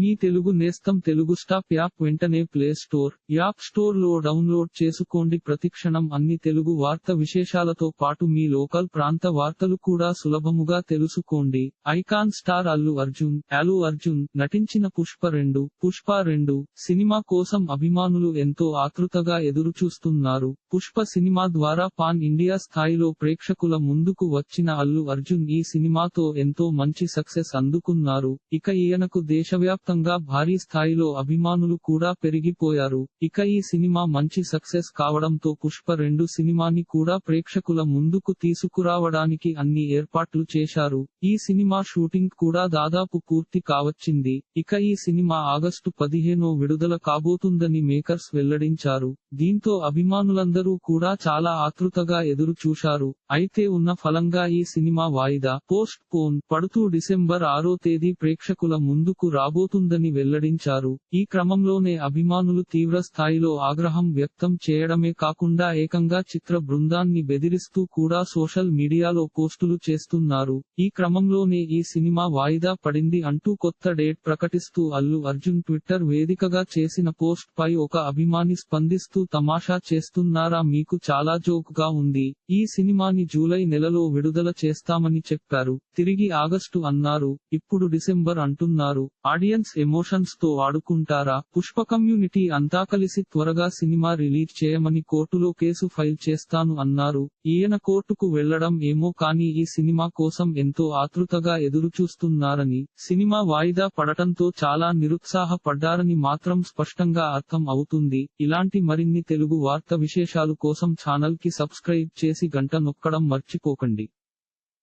మీ తెలుగు నేస్తం Telugu stop app వెంటనే play store app స్టోర్లో డౌన్లోడ్ చేసుకోండి. ప్రతిక్షణం అన్ని తెలుగు వార్త విశేషాలతో పాటు మీ లోకల్ ప్రాంత వార్తలు కూడా సులభముగా తెలుసుకోండి. ఐకాన్ స్టార్ అల్లు అర్జున్ అల్లు అర్జున్ నటించిన పుష్ప రెండు పుష్ప రెండు సినిమా కోసం అభిమానులు ఎంతో ఆతృతగా ఎదురుచూస్తున్నారు. పుష్ప సినిమా ద్వారా పాన్ ఇండియా స్థాయిలో ప్రేక్షకుల ముందుకు వచ్చిన అల్లు అర్జున్ ఈ సినిమాతో ఎంతో మంచి సక్సెస్ అందుకున్నారు. ఇక ఈయనకు దేశవ్యాప్తంగా భారీ స్థాయిలో అభిమానులు కూడా పెరిగిపోయారు. ఇక ఈ సినిమా మంచి సక్సెస్ కావడంతో పుష్ప రెండు సినిమాని కూడా ప్రేక్షకుల ముందుకు తీసుకురావడానికి అన్ని ఏర్పాట్లు చేశారు. ఈ సినిమా షూటింగ్ కూడా దాదాపు పూర్తి కావచ్చింది. ఇక ఈ సినిమా ఆగస్టు పదిహేనో విడుదల కాబోతుందని మేకర్స్ వెల్లడించారు. దీంతో అభిమానులందరూ కూడా చాలా ఆతృతగా ఎదురు చూశారు అయితే ఉన్న ఫలంగా ఈ సినిమా వాయిదా పోస్ట్ పోన్ పడుతూ డిసెంబర్ ఆరో తేదీ ప్రేక్షకుల ముందుకు రాబోతుందని వెల్లడించారు. ఈ క్రమంలోనే అభిమానులు తీవ్ర స్థాయిలో ఆగ్రహం వ్యక్తం చేయడమే కాకుండా ఏకంగా చిత్ర బృందాన్ని బెదిరిస్తూ కూడా సోషల్ మీడియాలో పోస్టులు చేస్తున్నారు. ఈ క్రమంలోనే ఈ సినిమా వాయిదా పడింది అంటూ కొత్త డేట్ ప్రకటిస్తూ అల్లు అర్జున్ ట్విట్టర్ వేదికగా చేసిన పోస్ట్ పై ఒక అభిమాని స్పందిస్తూ తమాషా చేస్తున్నారా మీకు చాలా జోక్గా ఉంది. ఈ సినిమాని జూలై నెలలో విడుదల చేస్తామని చెప్పారు. తిరిగి ఆగస్టు అన్నారు. ఇప్పుడు డిసెంబర్ అంటున్నారు. ఆడియన్స్ ఎమోషన్స్తో ఆడుకుంటారా? పుష్ప కమ్యూనిటీ అంతా కలిసి త్వరగా సినిమా రిలీజ్ చేయమని కోర్టులో కేసు ఫైల్ చేస్తాను అన్నారు. ఈయన కోర్టుకు వెళ్ళడం ఏమో కానీ ఈ సినిమా కోసం ఎంతో ఆతృతగా ఎదురు చూస్తున్నారని సినిమా వాయిదా పడటంతో చాలా నిరుత్సాహపడ్డారని మాత్రం స్పష్టంగా అర్థం అవుతుంది. ఇలాంటి మరిన్ని తెలుగు వార్త విశేషాలు కోసం ఛానల్కి సబ్స్క్రైబ్ చేసి గంట నొక్కడం మర్చిపోకండి.